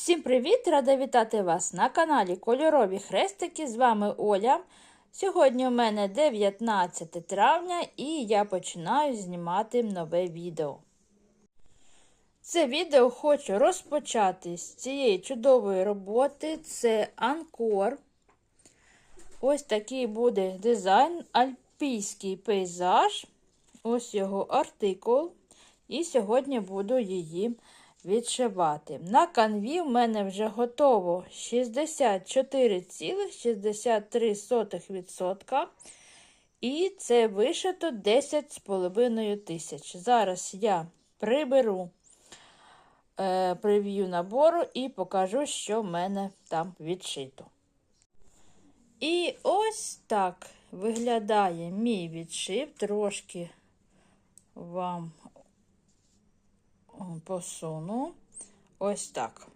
Всім привіт! Рада вітати вас на каналі Кольорові Хрестики. З вами Оля. Сьогодні у мене 19 травня і я починаю знімати нове відео. Це відео хочу розпочати з цієї чудової роботи. Це анкор. Ось такий буде дизайн, альпійський пейзаж. Ось його артикул. І сьогодні буду її відшивати. На канві в мене вже готово 64,63%. І це вишито 10,5 тисяч. Зараз я приберу е, прев'ю набору і покажу, що в мене там відшито. І ось так виглядає мій відшив. Трошки вам посуну. Ось так.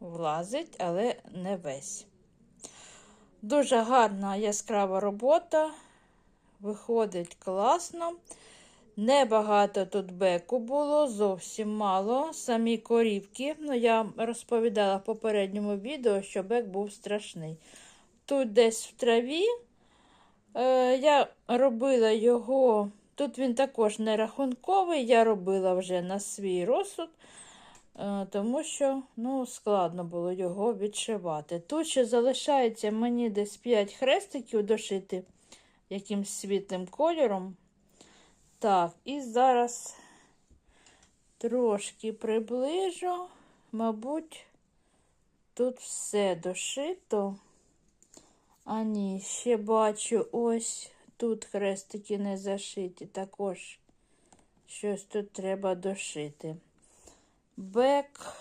Влазить, але не весь. Дуже гарна яскрава робота. Виходить класно. Небагато тут беку було, зовсім мало. Самі корівки. Ну, я розповідала в попередньому відео, що бек був страшний. Тут десь в траві е, я робила його. Тут він також не рахунковий, я робила вже на свій розсуд, е, тому що ну, складно було його відшивати. Тут ще залишається мені десь 5 хрестиків дошити якимсь світлим кольором. Так, і зараз трошки приближу, мабуть, тут все дошито. А ні, ще бачу ось. Тут хрестики не зашиті, також щось тут треба дошити. Бек.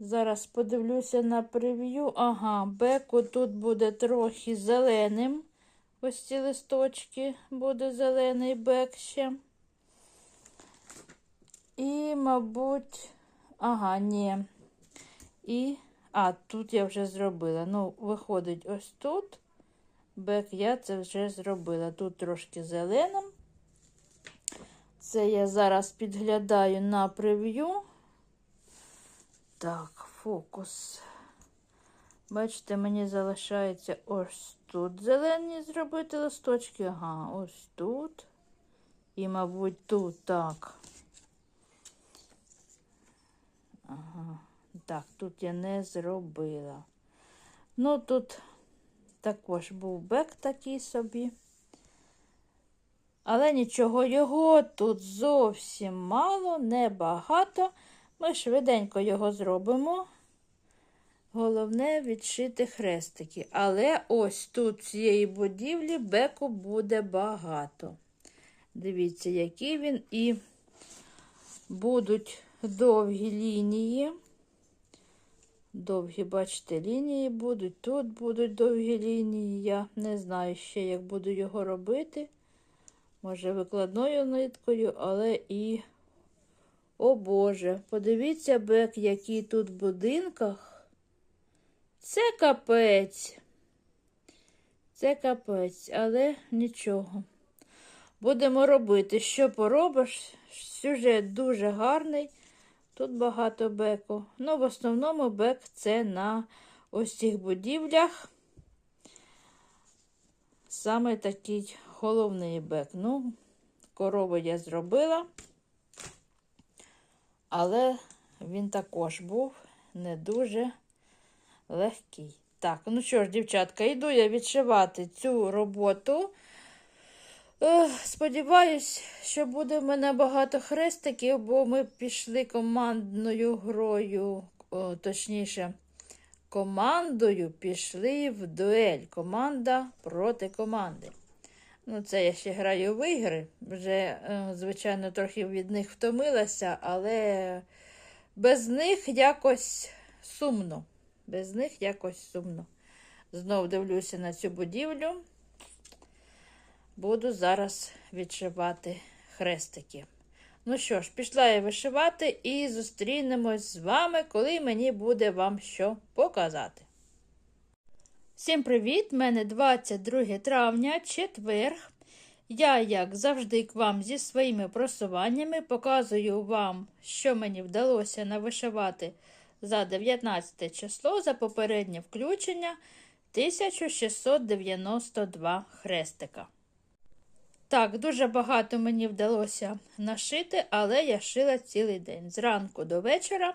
Зараз подивлюся на прев'ю. Ага, беку тут буде трохи зеленим. Ось ці листочки буде зелений бек ще. І, мабуть, ага, ні. І, а, тут я вже зробила. Ну, виходить, ось тут. Бек я це вже зробила. Тут трошки зеленим. Це я зараз підглядаю на прев'ю. Так, фокус. Бачите, мені залишається ось тут зелені зробити листочки. Ага, ось тут. І, мабуть, тут так. Ага, так, тут я не зробила. Ну, тут також був бек такий собі. Але нічого, його тут зовсім мало, небагато. Ми швиденько його зробимо. Головне відшити хрестики. Але ось тут цієї будівлі беку буде багато. Дивіться, який він і будуть довгі лінії. Довгі, бачите, лінії будуть. Тут будуть довгі лінії. Я не знаю ще, як буду його робити. Може, викладною ниткою, але і, о Боже, подивіться, бек, який тут в будинках. Це капець. Це капець, але нічого. Будемо робити, що поробиш. Сюжет дуже гарний. Тут багато беку. Ну, в основному бек це на ось цих будівлях. Саме такий головний бек. Ну, корову я зробила, але він також був не дуже легкий. Так, ну що ж, дівчатка, йду я відшивати цю роботу. Сподіваюсь, що буде в мене багато хрестиків, бо ми пішли командною грою, о, точніше, командою пішли в дуель. Команда проти команди. Ну, це я ще граю в ігри. Вже, е, звичайно, трохи від них втомилася, але без них якось сумно. Без них якось сумно. Знов дивлюся на цю будівлю. Буду зараз відшивати хрестики. Ну що ж, пішла я вишивати і зустрінемось з вами, коли мені буде вам що показати. Всім привіт! Мене 22 травня, четверг. Я, як завжди, к вам зі своїми просуваннями показую вам, що мені вдалося навишивати за 19 число за попереднє включення 1692 хрестика. Так, дуже багато мені вдалося нашити, але я шила цілий день. Зранку до вечора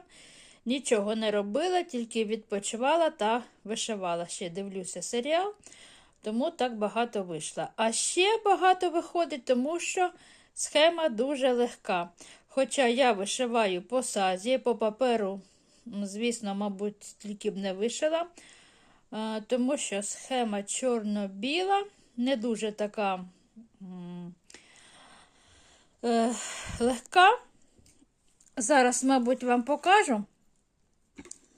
нічого не робила, тільки відпочивала та вишивала. Ще дивлюся серіал, тому так багато вийшло. А ще багато виходить, тому що схема дуже легка. Хоча я вишиваю по сазі, по паперу, звісно, мабуть, тільки б не вишила, тому що схема чорно-біла, не дуже така е, легка. Зараз, мабуть, вам покажу,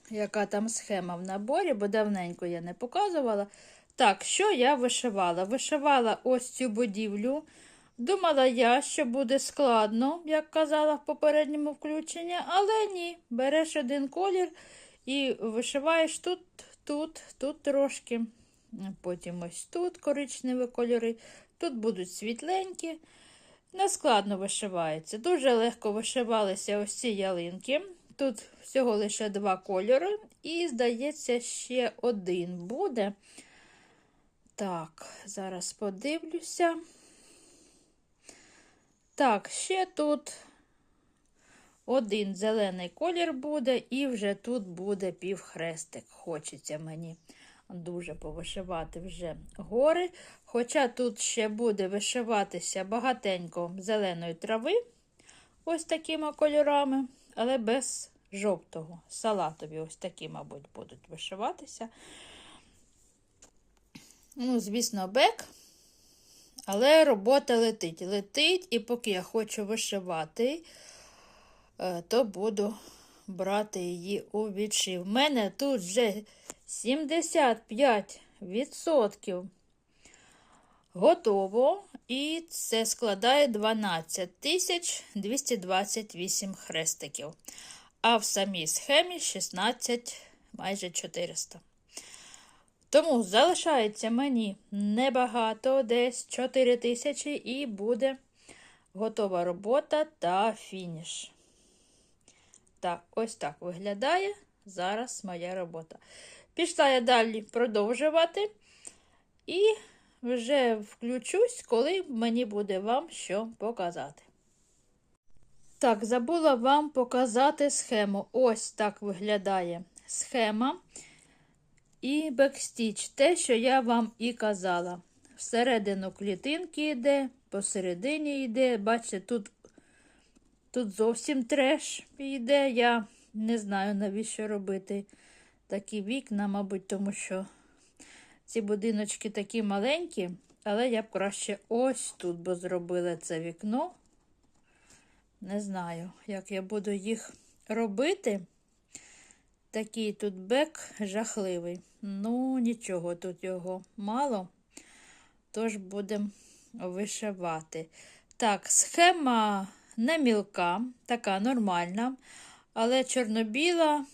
яка там схема в наборі, бо давненько я не показувала. Так, що я вишивала? Вишивала ось цю будівлю. Думала я, що буде складно, як казала в попередньому включенні, але ні. Береш один колір і вишиваєш тут, тут, тут трошки. Потім ось тут коричневі кольори, тут будуть світленькі. Нескладно вишивається. Дуже легко вишивалися ось ці ялинки. Тут всього лише два кольори, і, здається, ще один буде. Так, зараз подивлюся. Так, ще тут один зелений колір буде, і вже тут буде півхрестик. Хочеться мені дуже повишивати вже гори. Хоча тут ще буде вишиватися багатенько зеленої трави, ось такими кольорами, але без жовтого. Салатові ось такі, мабуть, будуть вишиватися. Ну, звісно, бек. Але робота летить. Летить, і поки я хочу вишивати, е, то буду брати її у відшив. У мене тут вже 75% готово, і це складає 12 228 хрестиків. А в самій схемі 16 майже 400. Тому залишається мені небагато, десь 4 тисячі, і буде готова робота та фініш. Так, ось так виглядає зараз моя робота. Пішла я далі продовжувати. І вже включусь, коли мені буде вам що показати. Так, забула вам показати схему. Ось так виглядає схема і бекстіч. Те, що я вам і казала. Всередину клітинки йде, посередині йде. Бачите, тут тут зовсім треш йде. Я не знаю, навіщо робити такі вікна, мабуть, тому що ці будиночки такі маленькі, але я б краще ось тут би зробила це вікно. Не знаю, як я буду їх робити. Такий тут бек жахливий. Ну, нічого, тут його мало, тож будемо вишивати. Так, схема не мілка, така нормальна, але чорно-біла,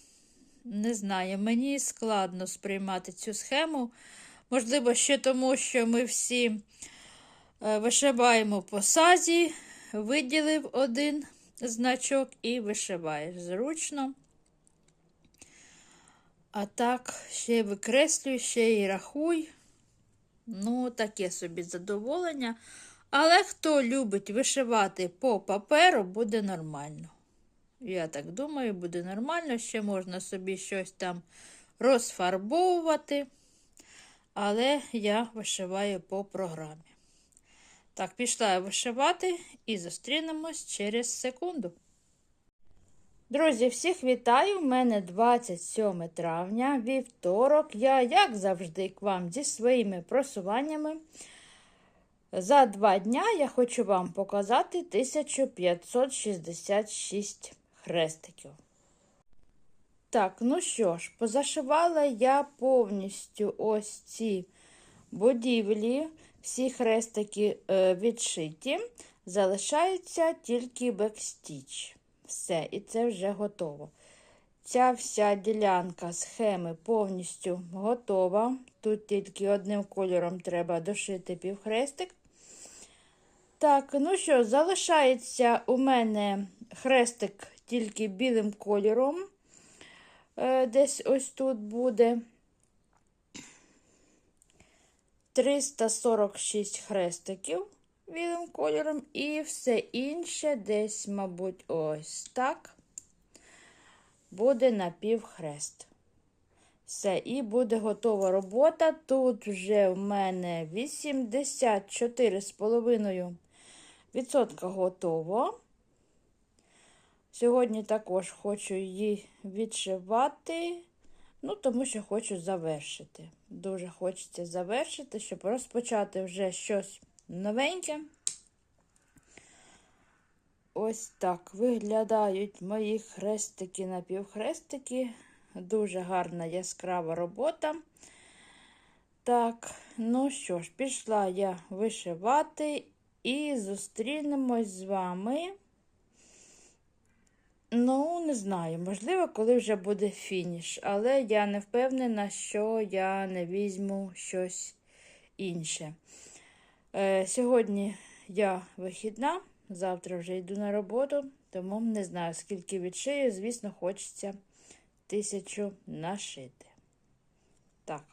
не знаю, мені складно сприймати цю схему. Можливо, ще тому, що ми всі е, вишиваємо по сазі, виділив один значок і вишиваєш зручно. А так, ще викреслюй, ще й рахуй. Ну, таке собі задоволення. Але хто любить вишивати по паперу, буде нормально. Я так думаю, буде нормально, ще можна собі щось там розфарбовувати. Але я вишиваю по програмі. Так, пішла я вишивати і зустрінемось через секунду. Друзі, всіх вітаю! У мене 27 травня, вівторок. Я, як завжди, к вам зі своїми просуваннями. За два дня я хочу вам показати 1566 хрестиків. Так, ну що ж, позашивала я повністю ось ці будівлі, всі хрестики е, відшиті, залишається тільки бекстіч. Все, і це вже готово. Ця вся ділянка схеми повністю готова. Тут тільки одним кольором треба дошити півхрестик. Так, ну що, залишається у мене хрестик тільки білим кольором. Е, десь ось тут буде 346 хрестиків білим кольором, і все інше десь, мабуть, ось так буде напівхрест. Все, і буде готова робота. Тут вже в мене 84,5% готово. Сьогодні також хочу її відшивати, ну, тому що хочу завершити. Дуже хочеться завершити, щоб розпочати вже щось новеньке. Ось так виглядають мої хрестики напівхрестики. Дуже гарна яскрава робота. Так, ну що ж, пішла я вишивати і зустрінемось з вами. Ну, не знаю, можливо, коли вже буде фініш, але я не впевнена, що я не візьму щось інше. Е, Сьогодні я вихідна, завтра вже йду на роботу, тому не знаю, скільки відшию, звісно, хочеться тисячу нашити. Так,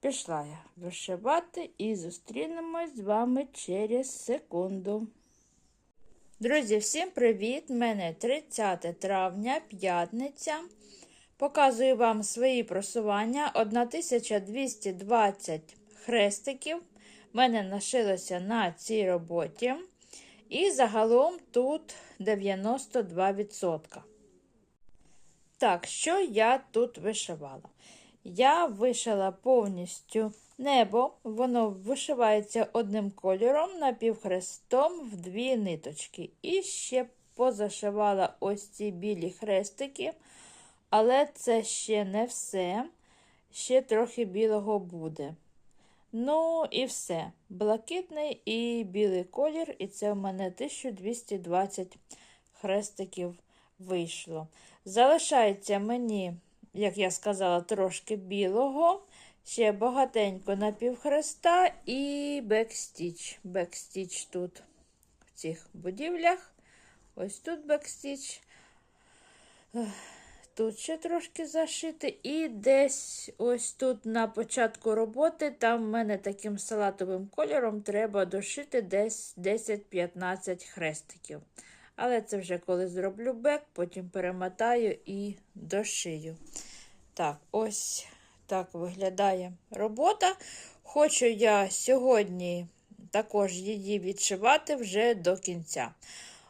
пішла я вишивати і зустрінемось з вами через секунду. Друзі, всім привіт! Мене 30 травня, п'ятниця. Показую вам свої просування. 1220 хрестиків. У мене нашилося на цій роботі. І загалом тут 92%. Так, що я тут вишивала? Я вишила повністю небо, воно вишивається одним кольором напівхрестом в дві ниточки. І ще позашивала ось ці білі хрестики, але це ще не все, ще трохи білого буде. Ну, і все. Блакитний і білий колір, і це в мене 1220 хрестиків вийшло. Залишається мені, як я сказала, трошки білого, ще багатенько напівхреста і бекстіч. Бекстіч тут в цих будівлях. Ось тут бекстіч. Тут ще трошки зашити, і десь ось тут на початку роботи, там в мене таким салатовим кольором треба дошити десь 10-15 хрестиків. Але це вже коли зроблю бек, потім перемотаю і дошию. Так, ось так виглядає робота. Хочу я сьогодні також її відшивати вже до кінця.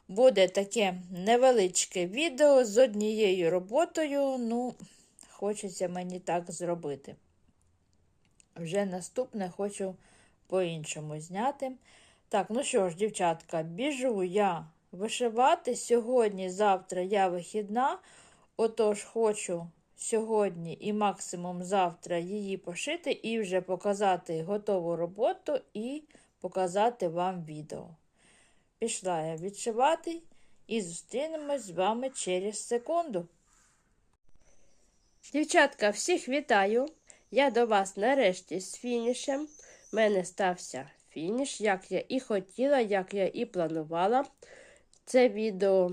Буде таке невеличке відео з однією роботою. Ну, хочеться мені так зробити. Вже наступне хочу по-іншому зняти. Так, ну що ж, дівчатка, біжу я вишивати. Сьогодні, завтра я вихідна. Отож, хочу сьогодні і максимум завтра її пошити, і вже показати готову роботу і показати вам відео. Пішла я відшивати і зустрінемось з вами через секунду. Дівчатка, всіх вітаю! Я до вас нарешті з фінішем. У мене стався фініш, як я і хотіла, як я і планувала. Це відео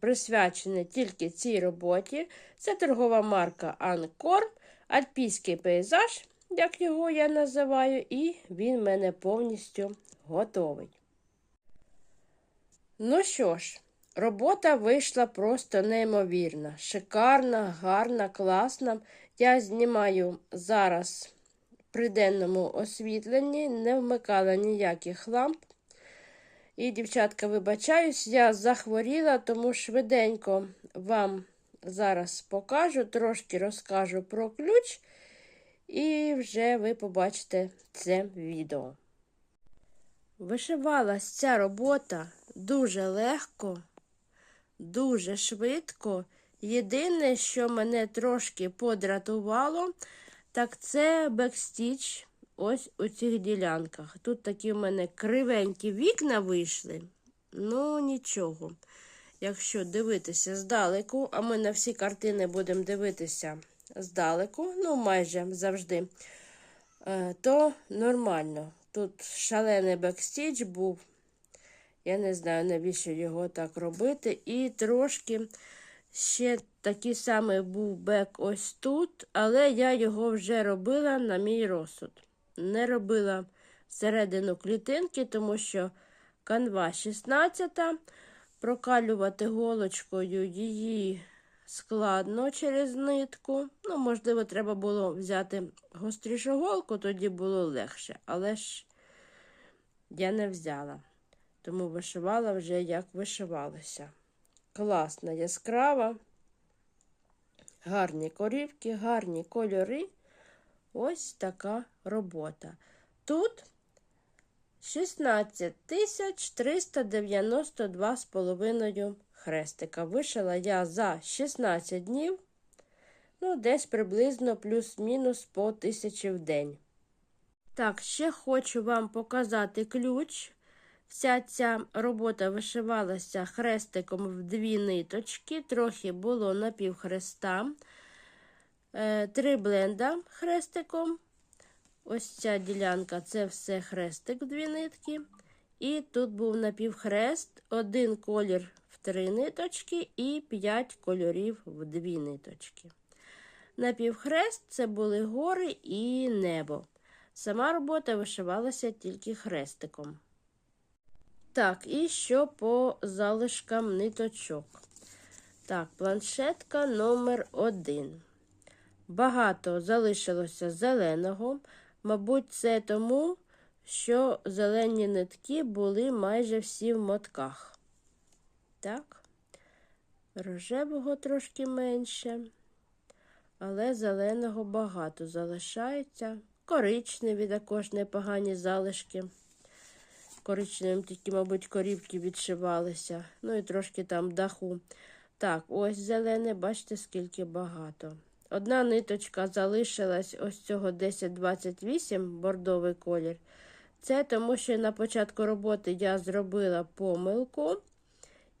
присвячене тільки цій роботі. Це торгова марка Анкор, альпійський пейзаж, як його я називаю, і він мене повністю готовий. Ну що ж, робота вийшла просто неймовірна, шикарна, гарна, класна. Я знімаю зараз при денному освітленні, не вмикала ніяких ламп. І, дівчатка, вибачаюсь, я захворіла, тому швиденько вам зараз покажу, трошки розкажу про ключ, і вже ви побачите це відео. Вишивалась ця робота дуже легко, дуже швидко. Єдине, що мене трошки подратувало, так це бекстіч ось у цих ділянках. Тут такі в мене кривенькі вікна вийшли. Ну, нічого. Якщо дивитися здалеку, а ми на всі картини будемо дивитися здалеку, ну, майже завжди, е, то нормально. Тут шалений бекстіч був. Я не знаю, навіщо його так робити. І трошки ще такий самий був бек ось тут, але я його вже робила на мій розсуд. Не робила середину клітинки, тому що канва 16, прокалювати голочкою її складно через нитку. Ну, можливо, треба було взяти гострішу голку, тоді було легше, але ж я не взяла. Тому вишивала вже як вишивалося. Класна, яскрава, гарні корівки, гарні кольори. Ось така робота. Тут 16 тисяч 392 з половиною хрестика. Вишила я за 16 днів, ну, десь приблизно плюс-мінус по тисячі в день. Так, ще хочу вам показати ключ. Вся ця робота вишивалася хрестиком в дві ниточки, трохи було напівхреста, е, три бленда хрестиком. Ось ця ділянка це все хрестик в дві нитки. І тут був напівхрест, один колір в три ниточки і п'ять кольорів в дві ниточки. Напівхрест це були гори і небо. Сама робота вишивалася тільки хрестиком. Так, і що по залишкам ниточок. Так, планшетка номер один. Багато залишилося зеленого. Мабуть, це тому, що зелені нитки були майже всі в мотках. Так, рожевого трошки менше, але зеленого багато залишається. Коричневі також непогані залишки коричневим, тільки, мабуть, корівки відшивалися. Ну і трошки там даху. Так, ось зелене, бачите, скільки багато. Одна ниточка залишилась ось цього 1028 бордовий колір. Це тому, що на початку роботи я зробила помилку,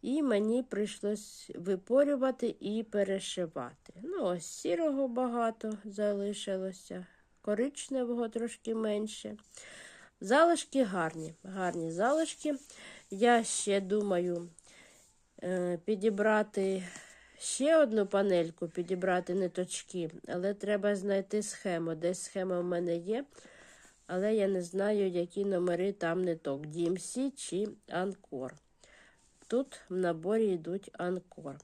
і мені прийшлось випорювати і перешивати. Ну, ось сірого багато залишилося, коричневого трошки менше. Залишки гарні, гарні залишки. Я ще думаю е, підібрати ще одну панельку, підібрати ниточки, але треба знайти схему. Десь схема в мене є, але я не знаю, які номери там ниток: DMC чи Анкор. Тут в наборі йдуть Анкор.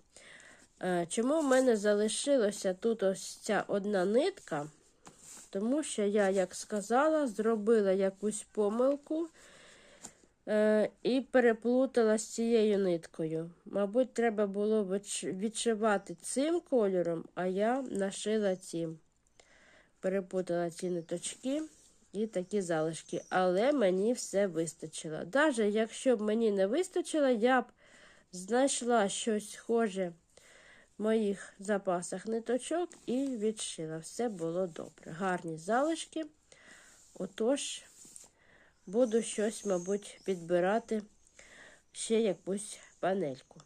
Е, чому в мене залишилося тут ось ця одна нитка? Тому що я, як сказала, зробила якусь помилку е, і переплутала з цією ниткою. Мабуть, треба було відшивати цим кольором, а я нашила цим. Перепутала ці ниточки і такі залишки. Але мені все вистачило. Навіть якщо б мені не вистачило, я б знайшла щось схоже в моїх запасах ниточок і відшила. Все було добре. Гарні залишки. Отож, буду щось, мабуть, підбирати ще якусь панельку.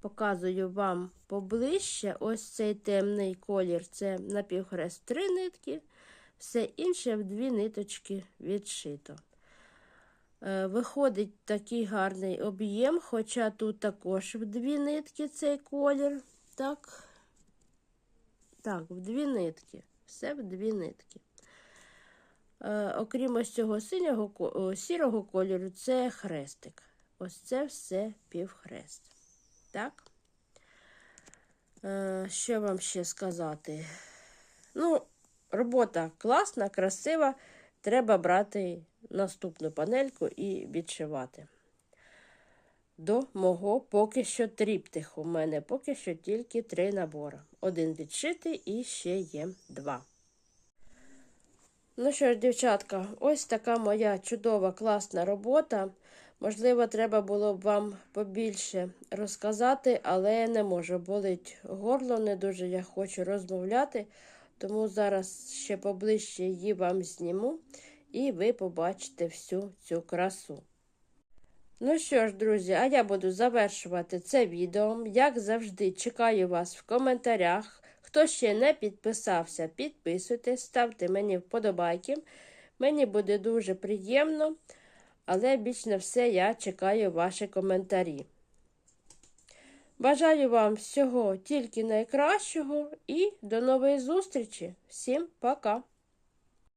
Показую вам поближче ось цей темний колір це напівхрест три нитки, все інше в дві ниточки відшито. Е, виходить такий гарний об'єм, хоча тут також в дві нитки цей колір. Так, так, в дві нитки. Все в дві нитки. Е, окрім ось цього синього, сірого кольору, це хрестик. Ось це все півхрест. Так. Е, що вам ще сказати? Ну, робота класна, красива. Треба брати наступну панельку і відшивати. До мого поки що тріптиху. У мене поки що тільки три набори. Один відшитий і ще є два. Ну що ж, дівчатка, ось така моя чудова класна робота. Можливо, треба було б вам побільше розказати, але я не можу. Болить горло, не дуже я хочу розмовляти, тому зараз ще поближче її вам зніму і ви побачите всю цю красу. Ну що ж, друзі, а я буду завершувати це відео. Як завжди, чекаю вас в коментарях. Хто ще не підписався, підписуйтесь, ставте мені вподобайки. Мені буде дуже приємно, але більш на все я чекаю ваші коментарі. Бажаю вам всього тільки найкращого і до нової зустрічі. Всім пока!